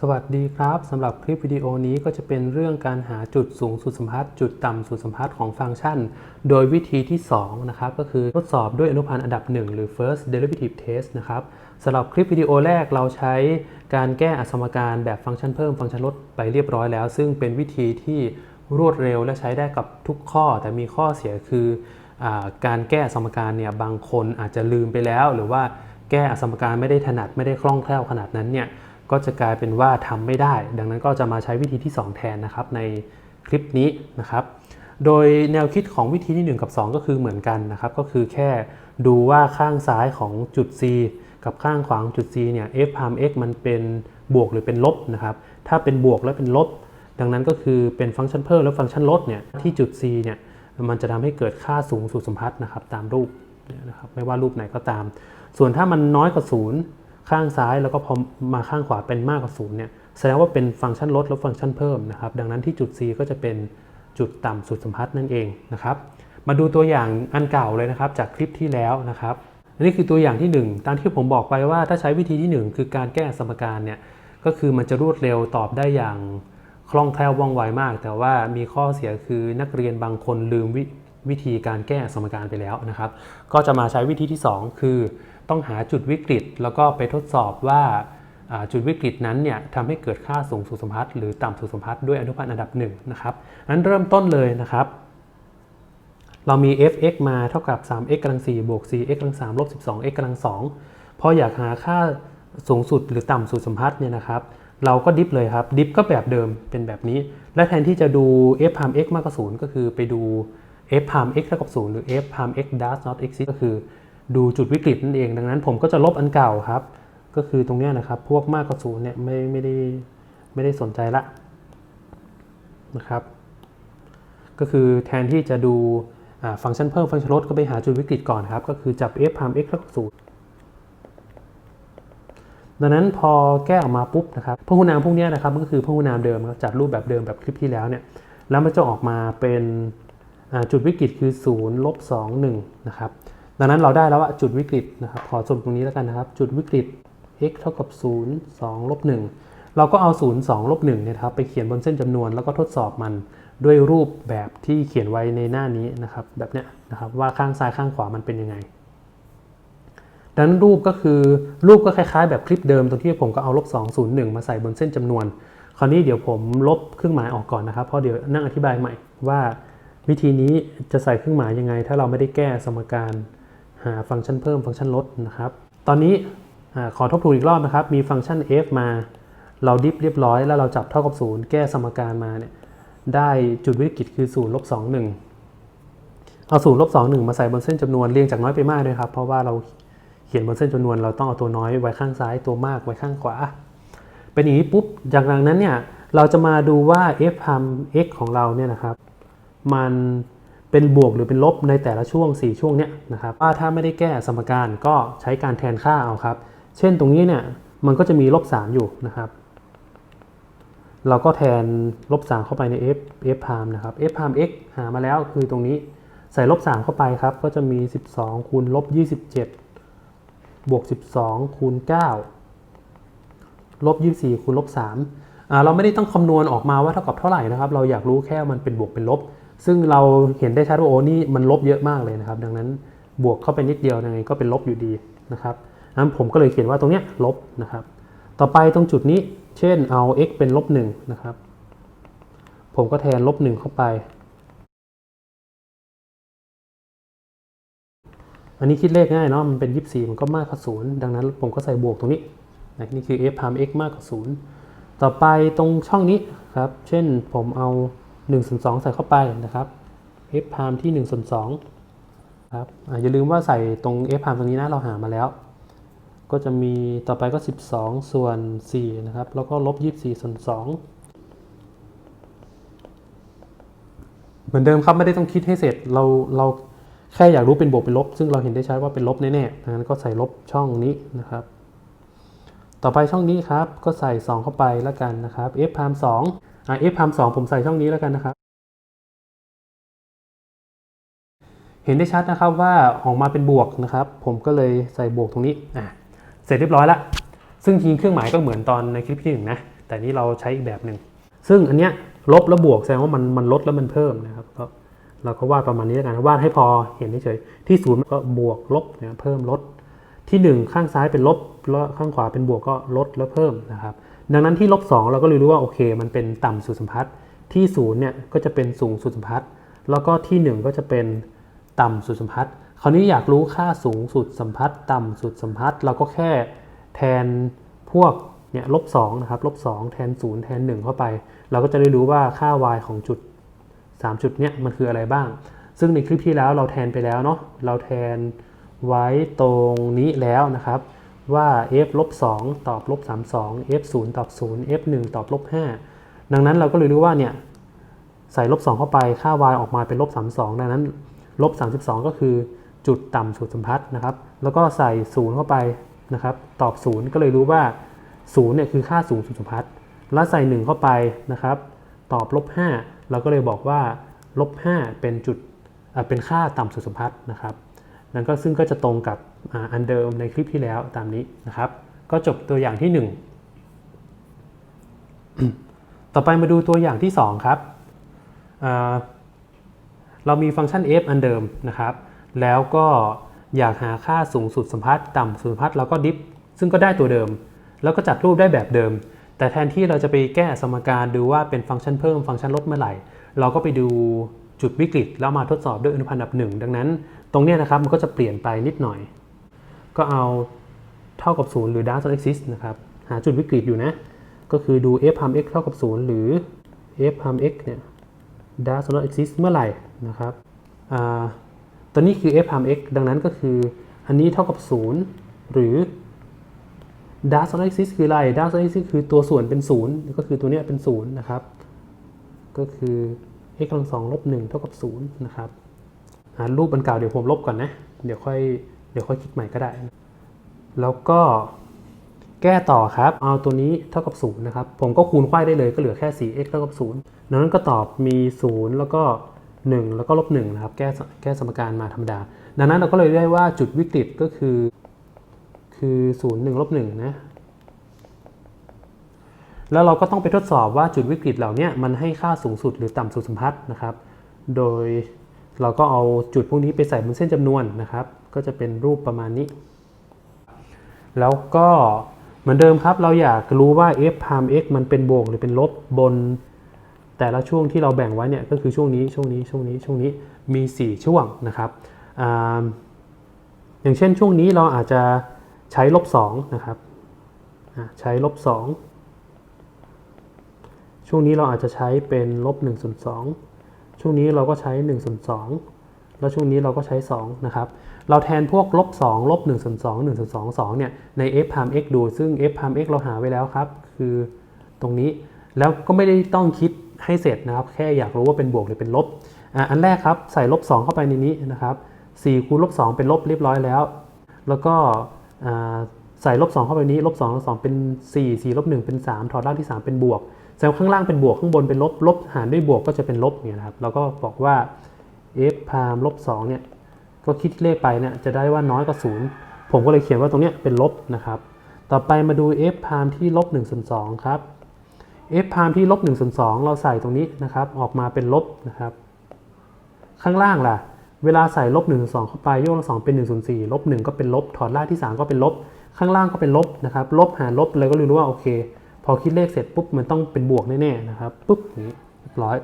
สวัสดีครับสำหรับคลิปวิดีโอนี้ก็จะเป็นเรื่องการหาจุดสูงสุดสัมพัทธ์จุดต่ำสุดสัมพัทธ์ของฟังก์ชัน โดยวิธีที่ 2 นะครับ ก็คือทดสอบด้วยอนุพันธ์อันดับ 1 หรือ first derivative test นะครับสำหรับคลิปวิดีโอแรกเราใช้การแก้อสมการแบบฟังก์ชันเพิ่มฟังก์ชันลดไปเรียบร้อยแล้ว ซึ่งเป็นวิธีที่รวดเร็วและใช้ได้กับทุกข้อ แต่มีข้อเสียคืออการแก้สมการเนี่ยบางคนอาจจะลืมไปแล้ว หรือว่าแก้สมการไม่ได้ถนัดไม่ได้คล่องแคล่วขนาดนั้นเนี่ย ก็จะกลายเป็นว่าทำไม่ได้ ดังนั้นก็จะมาใช้วิธีที่ 2 แทนนะครับในคลิปนี้นะครับ โดยแนวคิดของวิธีที่ 1 กับ 2 ก็คือเหมือนกันนะครับ ก็คือแค่ดูว่าข้างซ้ายของจุด C กับข้างขวาของจุด C เนี่ย f พาม x มันเป็นบวกหรือเป็นลบนะครับ ถ้าเป็นบวกและเป็นลบ ดังนั้นก็คือเป็นฟังก์ชันเพิ่มและฟังก์ชันลดเนี่ยที่จุด C เนี่ยมันจะทำให้เกิดค่าสูงสุดสัมพัทธ์นะครับตามรูปเนี่ยนะครับไม่ว่ารูปไหนก็ตาม ส่วนถ้ามันน้อยกว่าศูนย์ ข้างซ้ายแล้วก็พอมาข้างขวาเป็นมากกว่าศูนย์เนี่ยแสดงว่าเป็นฟังก์ชันลดและฟังก์ชันเพิ่มนะครับ ดังนั้นที่จุด C ก็จะเป็นจุดต่ำสุดสัมพัทธ์นั่นเองนะครับ มาดูตัวอย่างอันเก่าเลยนะครับ จากคลิปที่แล้วนะครับอันนี้คือตัวอย่างที่ 1 ตามที่ผมบอกไปว่าถ้าใช้วิธีที่ 1 คือการแก้สมการเนี่ยก็คือมันจะรวดเร็วตอบได้อย่างคล่องแคล่วว่องไวมาก แต่ว่ามีข้อเสียคือนักเรียนบางคนลืมววิธีการแก้สมการไปแล้วนะครับ ก็จะมาใช้วิธีที่ 2 คือ ต้องหาจุดวิกฤต แล้วก็ไปทดสอบว่าจุดวิกฤตนั้นเนี่ยทำให้เกิดค่าสูงสุดสัมพัทธ์หรือต่ำสุดสัมพัทธ์ด้วยอนุพันธ์อันดับ1นะครับนั้นเริ่มต้นเลยนะครับ เรามี f(x) มาเท่ากับ 3x กำลัง4บวก 4x กำลัง3ลบ 12x กำลัง2พออยากหาค่าสูงสุดหรือต่ำสุดสัมพัทธ์เนี่ยนะครับ เราก็ดิฟเลยครับ ดิฟก็แบบเดิมเป็นแบบนี้ และแทนที่จะดู f พาม x มากกว่า0ก็คือไปดู f พาม x เท่ากับ0หรือ f พาม x does not exist ก็คือ ดูจุดวิกฤตนั่นเอง ดังนั้นผมก็จะลบอันเก่าครับ ก็คือตรงนี้นะครับ พวกมากกว่าศูนย์เนี่ยไม่ไม่ได้ไม่ได้สนใจละนะครับ ก็คือแทนที่จะดูฟังก์ชันเพิ่มฟังก์ชันลดก็ไปหาจุดวิกฤตก่อนครับ ก็คือจับ f พาม x เท่ากับศูนย์ดังนั้นพอแก้ออกมาปุ๊บนะครับพหุนามพวกนี้นะครับก็คือพหุนามเดิมครับจัดรูปแบบเดิมแบบคลิปที่แล้วเนี่ยแล้วมันจะออกมาเป็นจุดวิกฤตคือ0ลบ2 1นะครับ ดังนั้นเราได้แล้วว่าจุดวิกฤตนะครับ ขอสรุปตรงนี้แล้วกันนะครับ จุดวิกฤต x เท่ากับ 0 2ลบ1เราก็เอา 0 2ลบ1เนี่ยครับไปเขียนบนเส้นจำนวนแล้วก็ทดสอบมันด้วยรูปแบบที่เขียนไว้ในหน้านี้นะครับ แบบเนี้ยนะครับว่าข้างซ้ายข้างขวามันเป็นยังไง ดังนั้นรูปก็คือรูปก็คล้ายๆ แบบคลิปเดิมตรงที่ผมก็เอาลบ2 0 1 มาใส่บนเส้นจำนวน คราวนี้เดี๋ยวผมลบเครื่องหมายออกก่อนนะครับเพราะเดี๋ยวนั่งอธิบายใหม่ว่า วิธีนี้จะใส่เครื่องหมายยังไง ถ้าเราไม่ได้แก้สมการ หาฟังก์ชันเพิ่มฟังก์ชันลดนะครับ ตอนนี้ขอทบทวนอีกรอบนะครับ มีฟังก์ชัน f มา เราดิฟเรียบร้อย แล้วเราจับเท่ากับ 0 แก้สมการมาเนี่ยได้จุดวิกฤตคือ0ลบ2 1 เอา0ลบ2 1 มาใส่บนเส้นจำนวนเรียงจากน้อยไปมากด้วยครับ เพราะว่าเราเขียนบนเส้นจำนวนเราต้องเอาตัวน้อยไว้ข้างซ้ายตัวมากไว้ข้างขวา เป็นอย่างนี้ปุ๊บจากนั้นเนี่ยเราจะมาดูว่า f พาม x ของเราเนี่ยนะครับ มัน เป็นบวกหรือเป็นลบในแต่ละช่วง 4 ช่วงเนี้ยนะครับว่าถ้าไม่ได้แก้สมการก็ใช้การแทนค่าเอาครับ เช่นตรงนี้เนี่ยมันก็จะมีลบ3อยู่นะครับ เราก็แทนลบ3เข้าไปใน f f พามนะครับ f พาม x หามาแล้วคือตรงนี้ใส่ลบ3เข้าไปครับ ก็จะมี 12คูณลบ27บวก12คูณ9ลบ24คูณลบ3อ่าเราไม่ได้ต้องคำนวณออกมาว่าเท่ากับเท่าไหร่นะครับ เราอยากรู้แค่มันเป็นบวกเป็นลบ ซึ่งเราเห็นได้ชัดว่าโอ้นี่มันลบเยอะมากเลยนะครับ ดังนั้นบวกเข้าไปนิดเดียวยังไงก็เป็นลบอยู่ดีนะครับนั้นผมก็เลยเขียนว่าตรงเนี้ยลบนะครับ ต่อไปตรงจุดนี้ เช่นเอา x เป็นลบหนึ่งนะครับ ผมก็แทนลบหนึ่งเข้าไป อันนี้คิดเลขง่ายเนาะ มันเป็น 24 มันก็มากกว่าศูนย์ดังนั้นผมก็ใส่บวกตรงนี้นะนี่คือ f พาม x มากกว่าศูนย์ต่อไปตรงช่องนี้ครับ เช่นผมเอา 1ส่วน2ใส่เข้าไปนะครับ f พามที่1ส่วน2ครับอย่าลืมว่าใส่ตรง f พามตรงนี้นะเราหามาแล้ว ก็จะมีต่อไปก็ 12 ส่วน 4 นะครับ แล้วก็ลบ 24 ส่วน 2 เหมือนเดิมครับ ไม่ได้ต้องคิดให้เสร็จเราเราแค่อยากรู้เป็นบวกเป็นลบ ซึ่งเราเห็นได้ชัดว่าเป็นลบแน่ๆดังนั้นก็ใส่ลบช่องนี้นะครับ ต่อไปช่องนี้ครับ ก็ใส่ 2 เข้าไปแล้วกันนะครับ f พาม2 อ่า f พาม2ผมใส่ช่องนี้แล้วกันนะครับ เห็นได้ชัดนะครับว่าออกมาเป็นบวกนะครับ ผมก็เลยใส่บวกตรงนี้อ่าเสร็จเรียบร้อยล้วซึ่งจริงเครื่องหมายก็เหมือนตอนในคลิปที่หนึ่งนะแต่นี้เราใช้อีกแบบหนึ่งซึ่งอันเนี้ยลบแล้วบวกแสดงว่ามันมันลดแล้วมันเพิ่มนะครับก็เราก็วาดประมาณนี้แล้วกันวาดให้พอเห็นเฉยที่ศูนย์ก็บวกลบเนี่ยเพิ่มลดที่ 1 ข้างซ้ายเป็นลบแล้วข้างขวาเป็นบวกก็ลดแล้วเพิ่มนะครับ ดังนั้นที่ลบ2เราก็รู้ว่าโอเค มันเป็นต่ำสุดสัมพัทธ์ที่0เนี่ยก็จะเป็นสูงสุดสัมพัทธ์แล้วก็ที่ 1 ก็จะเป็นต่ำสุดสัมพัทธ์คราวนี้อยากรู้ค่าสูงสุดสัมพัทธ์ต่ำสุดสัมพัทธ์เราก็แค่แทนพวกเนี่ยลบ2นะครับลบ2แทน 0 แทน 1 เข้าไป เราก็จะได้รู้ว่าค่า y ของจุด 3 จุดเนี่ยมันคืออะไรบ้าง ซึ่งในคลิปที่แล้วเราแทนไปแล้วเนาะเราแทนไว้ตรงนี้แล้วนะครับ ว่า f ลบ2ตอบลบ32 f 0ตอบ0 f 1ตอบลบ5ดังนั้นเราก็เลยรู้ว่าเนี่ยใส่ลบ2เข้าไปค่า y ออกมาเป็นลบ32 ดังนั้นลบ32 ก็คือจุดต่ำสุดสัมพัทธ์นะครับ แล้วก็ใส่ 0 เข้าไปนะครับ ตอบ 0 ก็เลยรู้ว่า 0 เนี่ยคือค่าสูงสุดสัมพัทธ์แล้วใส่ 1 เข้าไปนะครับ ตอบลบ5เราก็เลยบอกว่าลบ5เป็นจุดเป็นค่าต่ำสุดสัมพัทธ์นะครับ นั่นก็ซึ่งก็จะตรงกับอันเดิมในคลิปที่แล้วตามนี้นะครับ ก็จบตัวอย่างที่ 1 ต่อไปมาดูตัวอย่างที่ 2 ครับเรามีฟังก์ชัน f อันเดิมนะครับ แล้วก็อยากหาค่าสูงสุดสัมพัทธ์ต่ำสุดสัมพัทธ์แล้วก็ดิฟ ซึ่งก็ได้ตัวเดิม แล้วก็จัดรูปได้แบบเดิม แต่แทนที่เราจะไปแก้สมการดูว่าเป็นฟังก์ชันเพิ่มฟังก์ชันลดเมื่อไหร่ เราก็ไปดูจุดวิกฤตแล้วมาทดสอบด้วยอนุพันธ์อันดับหนึ่งดังนั้น ตรงนี้นะครับมันก็จะเปลี่ยนไปนิดหน่อย ก็เอาเท่ากับ 0 หรือ does not exist นะครับ หาจุดวิกฤตอยู่นะ ก็คือดู f พัม x เท่ากับ 0 หรือ f พัม x เนี่ย does not exist เมื่อไหร่นะครับอตัวนี้คือ f พัม x ดังนั้นก็คืออันนี้เท่ากับ 0 หรือ does not exist คืออะไร does not exist คือตัวส่วนเป็น 0 ก็คือตัวเนี้ยเป็น 0 นะครับ ก็คือ x กำลังสองลบ1เท่ากับ0นะครับ รูปอันเก่าเดี๋ยวผมลบก่อนนะ เดี๋ยวค่อยเดี๋ยวค่อยคิดใหม่ก็ได้ แล้วก็แก้ต่อครับ เอาตัวนี้เท่ากับ0นะครับ ผมก็คูณไขว้ได้เลยก็เหลือแค่ 4x เท่ากับ0ดังนั้นก็ตอบมี 0 แล้วก็ 1 แล้วก็ลบ1นะครับ แก้แก้สมการมาธรรมดา ดังนั้นเราก็เลยได้ว่าจุดวิกฤตก็คือ คือ 0 1ลบ1นะ แล้วเราก็ต้องไปทดสอบว่าจุดวิกฤตเหล่านี้มันให้ค่าสูงสุดหรือต่ำสุดสัมพัทธ์นะครับ โดย เราก็เอาจุดพวกนี้ไปใส่บนเส้นจำนวนนะครับ ก็จะเป็นรูปประมาณนี้ แล้วก็เหมือนเดิมครับเราอยากรู้ว่า f prime x มันเป็นบวกหรือเป็นลบบน แต่ละช่วงที่เราแบ่งไว้เนี่ยก็คือช่วงนี้ช่วงนี้ช่วงนี้ช่วงนี้มี 4 ช่วงนะครับออย่างเช่นช่วงนี้เราอาจจะใช้ลบ2นะครับใช้ลบ2ช่วงนี้เราอาจจะใช้เป็นลบ1ส่วน2 ช่วงนี้เราก็ใช้1ส่วน2แล้วช่วงนี้เราก็ใช้2นะครับ เราแทนพวกลบ2ลบ1ส่วน2 1ส่วน2 2เนี่ยใน f prime x ดู ซึ่ง f prime x เราหาไว้แล้วครับ คือตรงนี้แล้วก็ไม่ได้ต้องคิดให้เสร็จนะครับ แค่อยากรู้ว่าเป็นบวกหรือเป็นลบอ,อันแรกครับใส่ลบ2เข้าไปในนี้นะครับ4คูณลบ2เป็นลบเรียบร้อยแล้ว แล้วก็ใส่ลบ2เข้าไปนี้ลบ2ลบ2เป็น 4 4ลบ1เป็น 3 ถอดรากที่ 3 เป็นบวก แสดงว่าข้างล่างเป็นบวกข้างบนเป็นลบ ลบหารด้วยบวกก็จะเป็นลบเนี่ยนะครับเราก็บอกว่า f พามลบ2เนี่ยก็คิดเลขไปเนี่ยจะได้ว่าน้อยกว่า0ผมก็เลยเขียนว่าตรงเนี้ยเป็นลบนะครับต่อไปมาดู f พามที่ลบ1ส่วน2ครับ f พามที่ลบ1ส่วน2เราใส่ตรงนี้นะครับออกมาเป็นลบนะครับ ข้างล่างล่ะ เวลาใส่ลบ1ส่วน2เข้าไปโยกละ2เป็น1ส่วน4ลบ1ก็เป็นลบ ถอดรากที่ 3 ก็เป็นลบ ข้างล่างก็เป็นลบนะครับลบหารลบเลยก็รู้ว่าโอเค พอคิดเลขเสร็จปุ๊บมันต้องเป็นบวกแน่ๆนะครับปุ๊บนี้เรียบร้อย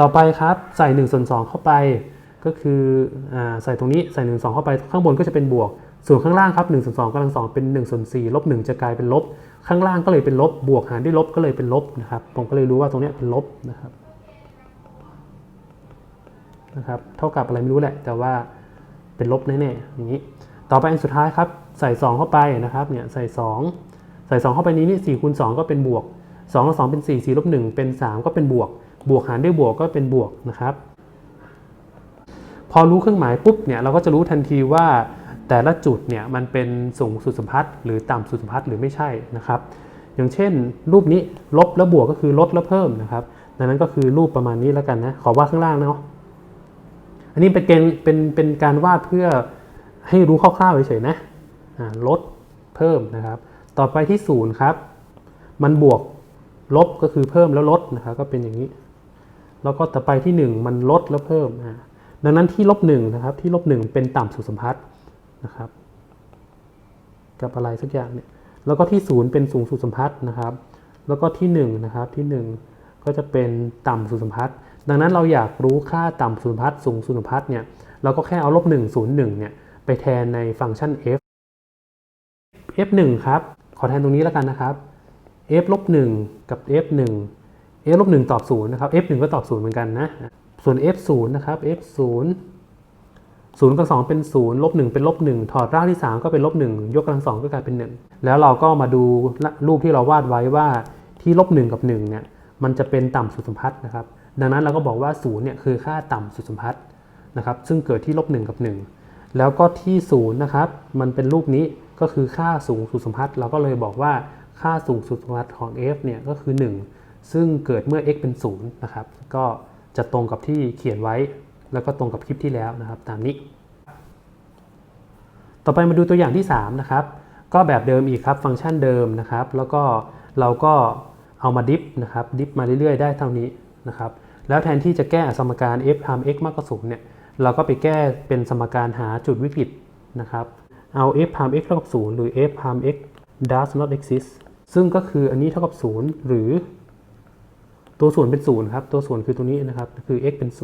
ต่อไปครับใส่1ส่วน2เข้าไป ก็คืออใส่ตรงนี้ใส่1 2เข้าไปข้างบนก็จะเป็นบวก ส่วนข้างล่างครับ1ส่วน2กำลัง2เป็น1ส่วน4ลบ1จะกลายเป็นลบ ข้างล่างก็เลยเป็นลบ บวกหารด้วยลบก็เลยเป็นลบนะครับผมก็เลยรู้ว่าตรงนี้เป็นลบนะครับนะครับเท่ากับอะไรไม่รู้แหละ แต่ว่าเป็นลบแน่ๆอย่างนี้ ต่อไปอันสุดท้ายครับ ใส่ 2 เข้าไปนะครับเนี่ยใส่ 2 ส่2เข้าไปนี้นี่4คูณ2ก็เป็นบวก2กับ2เป็น 4 4ลบ1เป็น 3 ก็เป็นบวก บวกหารด้วยบวกก็เป็นบวกนะครับ พอรู้เครื่องหมายปุ๊บเนี่ยเราก็จะรู้ทันทีว่าแต่ละจุดเนี่ยมันเป็นสูงสุดสัมพัทธ์หรือต่ำสุดสัมพัทธ์หรือไม่ใช่นะครับ อย่างเช่น รูปนี้ลบแล้วบวกก็คือลดแล้วเพิ่มนะครับดังนั้นก็คือรูปประมาณนี้แล้วกันนะขอวาดข้างล่างเนาะอันนี้เป็นเกณฑ์เป็นเป็นการวาดเพื่อให้รู้คร่าวๆเฉยๆนะลดเพิ่มนะครับ ต่อไปที่ศูนย์ครับ มันบวกลบก็คือเพิ่มแล้วลดนะครับก็เป็นอย่างนี้ แล้วก็ต่อไปที่ 1 มันลดแล้วเพิ่มอ่าดังนั้นที่ลบหนึ่งนะครับที่ลบหนึ่งเป็นต่ำสุดสัมพัทธ์นะครับ กับอะไรสักอย่างเนี่ยแล้วก็ที่ศูนย์เป็นสูงสุดสัมพัทธ์นะครับ แล้วก็ที่1นะครับที่ 1 ก็จะเป็นต่ำสุดสัมพัทธ์ดังนั้นเราอยากรู้ค่าต่ำสุดสัมพัทธ์สูงสุดสัมพัทธ์เนี่ยเราก็แค่เอาลบ1 0 1เนี่ยไปแทนในฟังก์ชัน f f 1 ครับ อแทนตรงนี้แล้วกันนะครับ f ลบ1กับ f 1 f ลบ1ตอบ0นะครับ f 1ก็ตอบ0เหมือนกันนะ ส่วน f 0นะครับ f 0 0กับ2เป็น0ลบ1เป็นลบ1ถอดรากที่ 3 ก็เป็นลบ1ยกกำลังสองก็กลายเป็น 1 แล้วเราก็มาดูรูปที่เราวาดไว้ว่าที่ลบ1กับ1เนี่ยมันจะเป็นต่ำสุดสัมพัทธ์นะครับ ดังนั้นเราก็บอกว่า0เนี่ยคือค่าต่ำสุดสัมพัทธ์นะครับ ซึ่งเกิดที่ลบ1กับ 1 แล้วก็ที่0นะครับ มันเป็นรูปนี้ ก็คือค่าสูงสุดสมพัทธ์เราก็เลยบอกว่าค่าสูงสุดสมพัทธ์ของ f เนี่ยก็คือ 1 ซึ่งเกิดเมื่อ x เป็น0นะครับก็จะตรงกับที่เขียนไว้ แล้วก็ตรงกับคลิปที่แล้วนะครับ ตามนี้ ต่อไปมาดูตัวอย่างที่ 3 นะครับ ก็แบบเดิมอีกครับฟังก์ชันเดิมนะครับ แล้วก็เราก็เอามาดิฟนะครับดิฟมาเรื่อยๆ ได้เท่านี้นะครับแล้วแทนที่จะแก้สมการ f ทำ x มากกว่า0เนี่ยเราก็ไปแก้เป็นสมการหาจุดวิกฤตนะครับ เอา f ทำ x เท่ากับ 0 หรือ f ทำ x does not exist ซึ่งก็คืออันนี้เท่ากับ 0 หรือ ตัวส่วนเป็น 0 ครับ ตัวส่วนคือตัวนี้นะครับ คือ x เป็น 0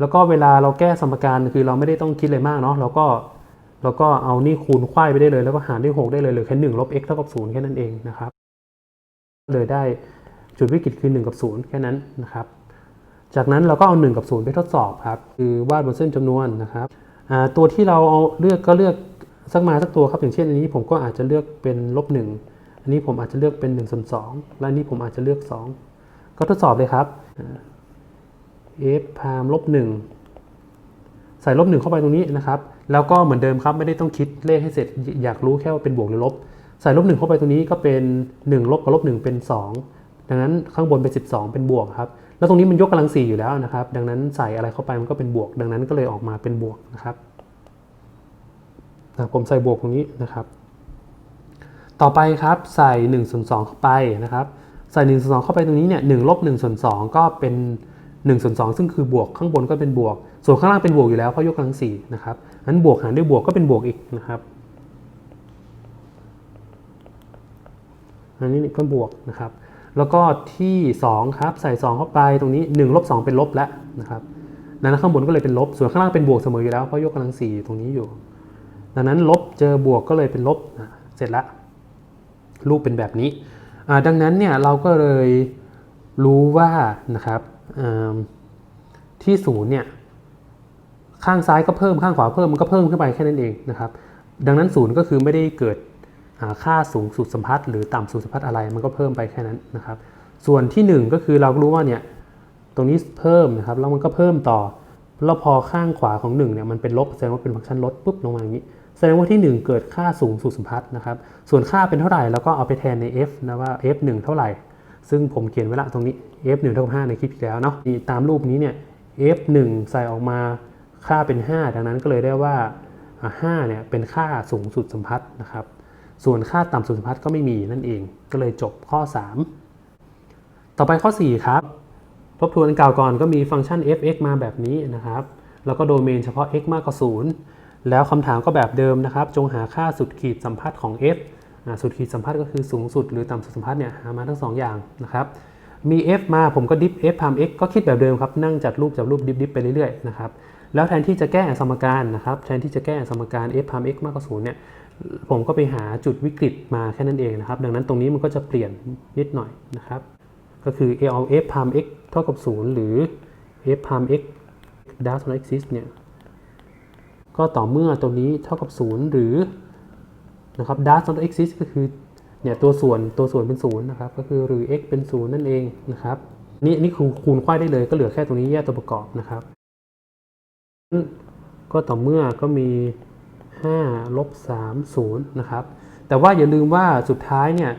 แล้วก็เวลาเราแก้สมการคือเราไม่ได้ต้องคิดอะไรมากเนาะเราก็เราก็เอานี่คูณควายไปได้เลย แล้วก็หารด้วย 6 ได้เลยเหลือแค่1ลบ x เท่ากับ 0 แค่นั้นเองนะครับ เลยได้จุดวิกฤตคือ 1 กับ 0 แค่นั้นนะครับ จากนั้นเราก็เอา 1 กับ 0 ไปทดสอบครับ คือวาดบนเส้นจำนวนนะครับ ตัวที่เราเอาเลือกก็เลือกสักมาสักตัวครับอย่างเช่นอันนี้ผมก็อาจจะเลือกเป็นลบ1อันนี้ผมอาจจะเลือกเป็น1ส่วน2และนนี้ผมอาจจะเลือก 2 ก็ทดสอบเลยครับ f พามลบหนึ่งใส่ลบหนึ่งเข้าไปตรงนี้นะครับ แล้วก็เหมือนเดิมครับไม่ได้ต้องคิดเลขให้เสร็จอยากรู้แค่ว่าเป็นบวกหรือลบ ใส่ลบหนึ่งเข้าไปตรงนี้ก็เป็น 1 ลบกับลบหนึ่งเป็น 2 ดังนั้นข้างบนเป็น 12 เป็นบวกครับ แล้วตรงนี้มันยกกำลัง4อยู่แล้วนะครับ ดังนั้นใส่อะไรเข้าไปมันก็เป็นบวก ดังนั้นก็เลยออกมาเป็นบวกนะครับผมใส่บวกตรงนี้นะครับ ต่อไปครับใส่1ส่วน2เข้าไปนะครับ ใส่1ส่วน2เข้าไปตรงนี้เนี่ย1ลบ1ส่วน2ก็เป็น1ส่วน2ซึ่งคือบวกข้างบนก็เป็นบวก ส่วนข้างล่างเป็นบวกอยู่แล้วเพราะยกกำลัง4นะครับนั้นบวกหารด้วยบวกก็เป็นบวกอีกนะครับอันนี้ก็บวกนะครับ แล้วก็ที่ 2 ครับ ใส่ 2 เข้าไปตรงนี้1ลบ2เป็นลบแล้วนะครับดังนั้นข้างบนก็เลยเป็นลบ ส่วนข้างล่างเป็นบวกเสมออยู่แล้วเพราะยกกำลัง4ตรงนี้อยู่ ดังนั้นลบเจอบวกก็เลยเป็นลบเสร็จล้วรูปเป็นแบบนี้ ดังนั้นเนี่ยเราก็เลยรู้ว่านะครับที่ศูนย์เนี่ยข้างซ้ายก็เพิ่มข้างขวาเพิ่มมันก็เพิ่มขึ้นไปแค่นั้นเองนะครับ ดังนั้นศูนย์ก็คือไม่ได้เกิด ค่าสูงสุดสัมพัทธ์หรือต่ำสุดสัมพัทธ์อะไรมันก็เพิ่มไปแค่นั้นนะครับ ส่วนที่ 1 ก็คือเรารู้ว่าเนี่ยตรงนี้เพิ่มนะครับแล้วมันก็เพิ่มต่อแล้วพอข้างขวาของ1เนี่ยมันเป็นลบแสดงว่าเป็นฟังก์ชันลดปุ๊บลงมาอย่างนี้ แสดงว่าที่ 1 เกิดค่าสูงสุดสัมพัทธ์นะครับ ส่วนค่าเป็นเท่าไหร่แล้วก็เอาไปแทนใน f นะว่า f 1 เท่าไหร่ ซึ่งผมเขียนไว้ละตรงนี้ f 1เท่ากับ5ในคลิปที่แล้วเนาะตามรูปนี้เนี่ย f 1ใส่ออกมาค่าเป็น 5 ดังนั้นก็เลยได้ว่า 5 เนี่ยเป็นค่าสูงสุดสัมพัทธ์นะครับ ส่วนค่าต่ำสุดสัมพัทธ์ก็ไม่มีนั่นเอง ก็เลยจบข้อ 3 ต่อไปข้อ 4 ครับ ทบทวนเก่าก่อนก็มีฟังก์ชัน f(x) มาแบบนี้นะครับ แล้วก็โดเมนเฉพาะ x มากกว่า 0 แล้วคำถามก็แบบเดิมนะครับ จงหาค่าสุดขีดสัมพัทธ์ของ f สุดขีดสัมพัทธ์ก็คือสูงสุดหรือต่ำสุดสัมพัทธ์เนี่ยหามาทั้ง 2 อย่างนะครับมี f มาผมก็ดิฟ f ทำ x ก็คิดแบบเดิมครับ นั่งจัดรูปจับรูปดิฟดิฟไปเรื่อยๆนะครับ แล้วแทนที่จะแก้สมการนะครับ แทนที่จะแก้สมการ f ทำ x มากกว่า0เนี่ย ผมก็ไปหาจุดวิกฤตมาแค่นั้นเองนะครับ ดังนั้นตรงนี้มันก็จะเปลี่ยนนิดหน่อยนะครับ ก็คือเอา f ทำ x เท่ากับ 0 หรือ f ทำ x does not exist เนี่ย ก็ต่อเมื่อตัวนี้เท่ากับ 0 หรือนะครับ does not exist ก็คือเนี่ยตัวส่วนตัวส่วนเป็น 0 นะครับ ก็คือหรือ x เป็น 0 นั่นเองนะครับ นี่นี่คือคูณควายได้เลยก็เหลือแค่ตรงนี้แยกตัวประกอบนะครับ ก็ต่อเมื่อก็มี 5ลบ3 0นะครับ แต่ว่าอย่าลืมว่าสุดท้ายเนี่ย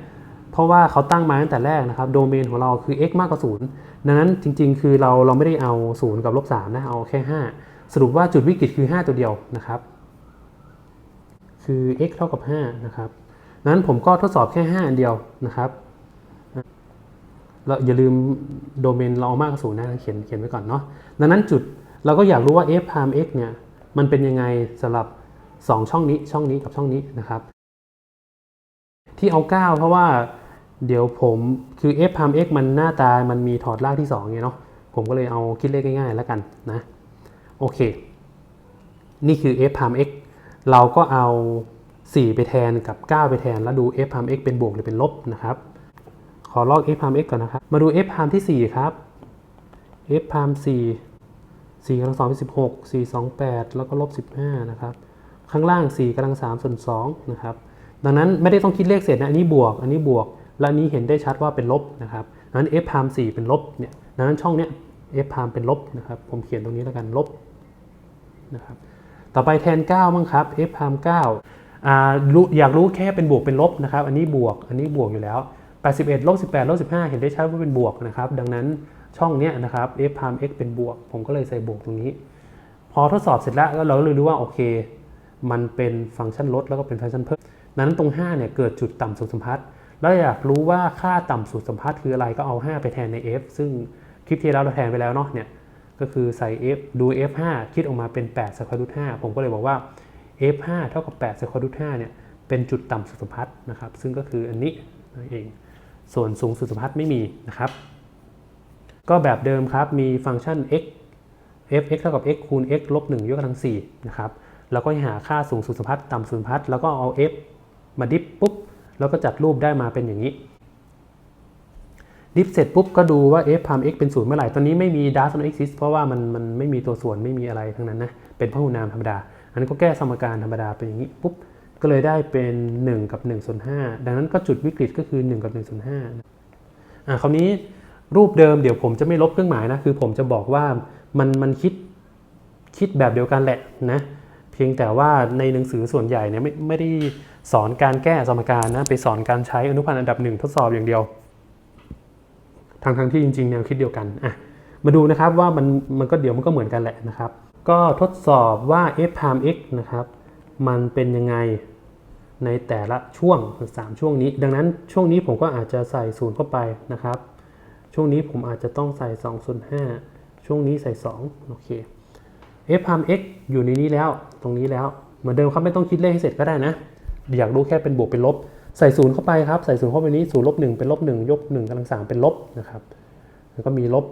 เพราะว่าเขาตั้งมาตั้งแต่แรกนะครับ โดเมนของเราคือ x มากกว่า 0 ดังนั้นจริง ๆ คือเราเราไม่ได้เอา 0 กับลบ3นะ เอาแค่ 5 สรุปว่าจุดวิกฤตคือ 5 ตัวเดียวนะครับ คือ x เท่ากับ 5 นะครับ นั้นผมก็ทดสอบแค่ 5 อันเดียวนะครับเราอย่าลืมโดเมนเราเอามากกว่าศูนย์นะเขียนเขียนไว้ก่อนเนาะดังนั้นจุดเราก็อยากรู้ว่า f prime x เนี่ย มันเป็นยังไงสำหรับ 2 ช่องนี้ช่องนี้กับช่องนี้นะครับ ที่เอา 9 เพราะว่าเดี๋ยวผมคือ f prime x มันหน้าตามันมีถอดรากที่2ไงเนาะผมก็เลยเอาคิดเลขง่ายๆแล้วกันนะโอเค นี่คือ f prime x เราก็เอา 4 ไปแทนกับ 9 ไปแทน แล้วดู f prime x เป็นบวกหรือเป็นลบนะครับ ขอลอก f prime x ก่อนนะครับ มาดู f prime ที่ 4 ครับ f prime 4 4กำลัง2เป็น16 4 2 8 แล้วก็ลบ 15 นะครับ ข้างล่าง4กำลัง3ส่วน2นะครับดังนั้นไม่ได้ต้องคิดเลขเศษนะอันนี้บวก อันนี้บวก และนี้เห็นได้ชัดว่าเป็นลบนะครับดังนั้น f prime 4เป็นลบเนี่ยดังนั้นช่องเนี้ย f prime เป็นลบนะครับผมเขียนตรงนี้แล้วกันลบนะครับต่อไปแทน9มั้งครับ f prime 9อ่าอยากรู้แค่เป็นบวกเป็นลบนะครับอันนี้บวกอันนี้บวกอยู่แล้ว 81ลบ18ลบ15 เห็นได้ชัดว่าเป็นบวกนะครับดังนั้นช่องเนี้ยนะครับ f prime x เป็นบวก ผมก็เลยใส่บวกตรงนี้ พอทดสอบเสร็จแล้วเราเลยรู้ว่าโอเค มันเป็นฟังก์ชันลดแล้วก็เป็นฟังก์ชันเพิ่ม นั้นตรง5เนี่ยเกิดจุดต่ำสุดสัมพัทธ์แล้วอยากรู้ว่าค่าต่ำสุดสัมพัทธ์คืออะไรก็เอา 5 ไปแทนใน f ซึ่งคลิปที่แล้วเราแทนไปแล้วเนาะเนี่ยก็คือใส่ f ดู f 5คิดออกมาเป็น8 square root 5ผมก็เลยบอกว่า f 5เท่ากับ8 square root 5เนี่ยเป็นจุดต่ำสุดสัมพัทธ์นะครับซึ่งก็คืออันนี้นั่นเอง ส่วนสูงสุดสัมพัทธ์ไม่มีนะครับ ก็แบบเดิมครับมีฟังก์ชัน x f x เท่ากับ x คูณ x ลบ1ยกกำลัง4นะครับ แล้วก็หาค่าสูงสุดสัมพัทธ์ต่ำสุดสัมพัทธ์แล้วก็เอา f มาดิฟปุ๊บแล้วก็จัดรูปได้มาเป็นอย่างนี้ ดิฟเสร็จปุ๊บก็ดูว่า f prime x เป็นศูนย์เมื่อไหร่ ตอนนี้ไม่มี does not exist เพราะว่ามันมันไม่มีตัวส่วนไม่มีอะไรทั้งนั้นนะ เป็นพหุนามธรรมดา อันนี้นก็แก้สมการธรรมดาเป็นอย่างนี้ปุ๊บ ก็เลยได้เป็น 1 กับ1ส่วน5ดังนั้นก็จุดวิกฤตก็คือ 1 กับ1ส่วน5อ่าคราวนี้รูปเดิมเดี๋ยวผมจะไม่ลบเครื่องหมายนะ คือผมจะบอกว่ามันมันคิดคิดแบบเดียวกันแหละนะ เพียงแต่ว่าในหนังสือส่วนใหญ่เนี่ยไม่ไม่ได้สอนการแก้สมการนะไปสอนการใช้อนุพันธ์อันดับหนึ่งทดสอบอย่างเดียวทางทางที่จริงๆแนวคิดเดียวกันอะมาดูนะครับว่ามันมันก็เดี๋ยวมันก็เหมือนกันแหละนะครับ ก็ทดสอบว่า f prime x นะครับมันเป็นยังไงในแต่ละช่วง 3 ช่วงนี้ ดังนั้นช่วงนี้ผมก็อาจจะใส่ศูนย์เข้าไปนะครับ ช่วงนี้ผมอาจจะต้องใส่2ส่วน5ช่วงนี้ใส่ 2 โอเค f prime x อยู่ในนี้แล้ว ตรงนี้แล้ว เหมือนเดิมครับไม่ต้องคิดเลขให้เสร็จก็ได้นะ อยากรู้แค่เป็นบวกเป็นลบ ใส่ศูนย์เข้าไปครับ ใส่ศูนย์เข้าไปนี้ศูนย์ลบหนึ่งเป็นลบหนึ่งยกหนึ่งกำลังสามเป็นลบนะครับ แล้วก็มีลบ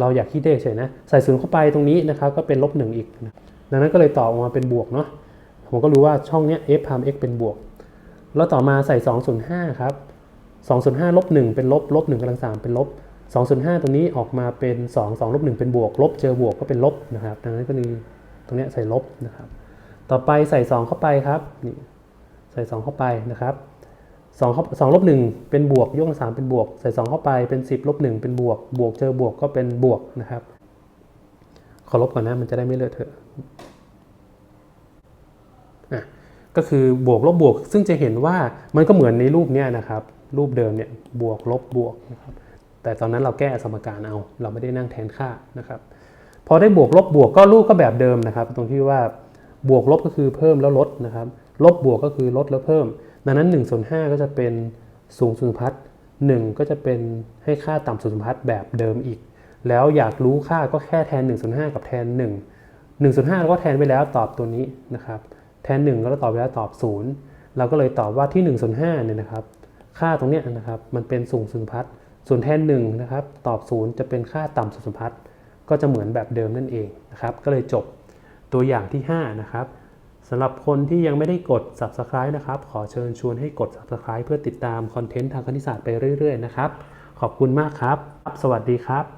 เราอยากคิดเลขเฉยนะ ใส่ศูนย์เข้าไปตรงนี้นะครับ ก็เป็นลบหนึ่งอีก ดังนั้นก็เลยตอบออกมาเป็นบวกเนาะ ผมก็รู้ว่าช่องเนี้ย f prime x เป็นบวก แล้วต่อมาใส่2ส่วน5ครับ2ส่วน5ลบ1เป็นลบลบ1กำลัง3เป็นลบ 2ส่วน5ตรงนี้ออกมาเป็น 2 2ลบ1เป็นบวก ลบเจอบวกก็เป็นลบนะครับ ดังนั้นก็มีตรงนี้ใส่ลบนะครับ ต่อไปใส่ 2 เข้าไปครับนี่ใส่ 2 เข้าไปนะครับ2เข้า2ลบ1เป็นบวกยกกำลัง3เป็นบวก ใส่ 2 เข้าไปเป็น 10ลบ1เป็นบวก บวกเจอบวกก็เป็นบวกนะครับ ขอลบก่อนนะมันจะได้ไม่เลอะเทอะอะก็คือบวกลบบวก ซึ่งจะเห็นว่ามันก็เหมือนในรูปเนี้ยนะครับ รูปเดิมเนี่ยบวกลบบวกนะครับ แต่ตอนนั้นเราแก้สมการเอา เราไม่ได้นั่งแทนค่านะครับพอได้บวกลบบวกก็รูปก็แบบเดิมนะครับ ตรงที่ว่าบวกลบก็คือเพิ่มแล้วลดนะครับ ลบบวกก็คือลดแล้วเพิ่ม ดังนั้น1ส่วน5ก็จะเป็นสูงสุดสัมพัทธ์1ก็จะเป็นให้ค่าต่ำสุดสัมพัทธ์แบบเดิมอีก แล้วอยากรู้ค่าก็แค่แทน1ส่วน5กับแทน 1 1ส่วน5เราก็แทนไปแล้วตอบตัวนี้นะครับ แทน 1 ก็ตอบไปแล้วตอบ 0 เราก็เลยตอบว่าที่1ส่วน5เนี่ยนะครับ ค่าตรงเนี้ยนะครับมันเป็นสูงสุดพัทธ์ ส่วนแทน1นะครับตอบ 0 จะเป็นค่าต่ำสุดสัมพัทธ์ก็จะเหมือนแบบเดิมนั่นเองนะครับ ก็เลยจบตัวอย่างที่ 5 นะครับสำหรับคนที่ยังไม่ได้กด subscribe นะครับ ขอเชิญชวนให้กด subscribe เพื่อติดตามคอนเทนต์ทางคณิตศาสตร์ไปเรื่อยๆนะครับ ขอบคุณมากครับ สวัสดีครับ